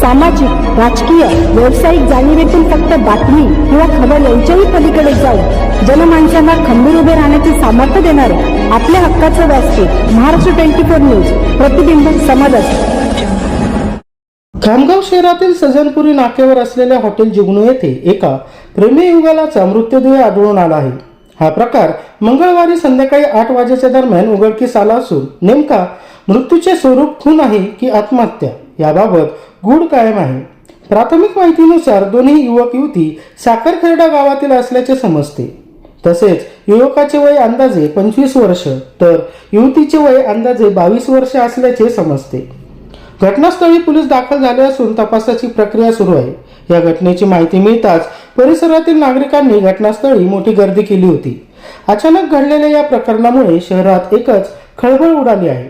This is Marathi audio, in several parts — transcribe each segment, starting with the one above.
सामाजिक राजकीय व्यावसायिक जाणीवेतून फक्त बातमी किंवा खबर यांच्याही पलीकडे जाऊन जनमानसांना खंबीर उभे राहण्याचे सामर्थ्य देणारे आपल्या हक्काचं व्यासपीठ महाराष्ट्र ट्वेंटी फोर न्यूज प्रतिबिंब समाजात खामगाव शहरातील सजनपुरी नाक्यावर असलेल्या हॉटेल जुगनू येथे एका प्रेमी युगलाचा मृतदेह आढळून आला आहे. हा प्रकार मंगळवारी संध्याकाळी आठ वाजेच्या दरम्यान उघडकीस आला असून नेमका मृत्यूचे स्वरूप खून आहे की आत्महत्या? याबाबत गूढ कायम आहे. प्राथमिक माहितीनुसार दोन्ही युवक युवती साखरखेरडा गावातील असल्याचे समजते. तसेच युवकाचे वय अंदाजे पंचवीस वर्ष तर युवतीचे वय अंदाजे बावीस वर्ष असल्याचे समजते. घटनास्थळी पोलीस दाखल झाले असून तपासाची प्रक्रिया सुरू आहे. या घटनेची माहिती मिळताच परिसरातील नागरिकांनी घटनास्थळी मोठी गर्दी केली होती. अचानक घडलेल्या या प्रकरणामुळे शहरात एकच खळबळ उडाली आहे.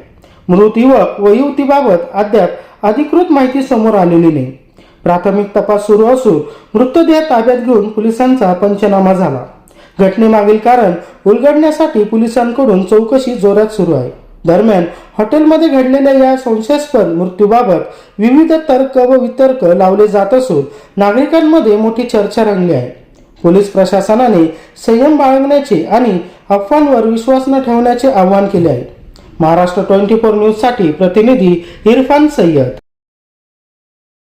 मृत युवक व युवतीबाबत अद्याप अधिकृत माहिती समोर आलेली नाही. प्राथमिक तपास सुरू असून मृतदेह ताब्यात घेऊन पोलिसांचा पंचनामा झाला. घटनेमागील कारण उलगडण्यासाठी पोलिसांकडून चौकशी जोरात सुरू आहे. दरम्यान हॉटेलमध्ये घडलेल्या या संशयास्पद मृत्यूबाबत विविध तर्क व वितर्क लावले जात असून नागरिकांमध्ये मोठी चर्चा रंगली आहे. पोलीस प्रशासनाने संयम बाळगण्याचे आणि अफवांवर विश्वास न ठेवण्याचे आवाहन केले आहे. महाराष्ट्र ट्वेंटी फोर न्यूजसाठी प्रतिनिधी इरफान सय्यद.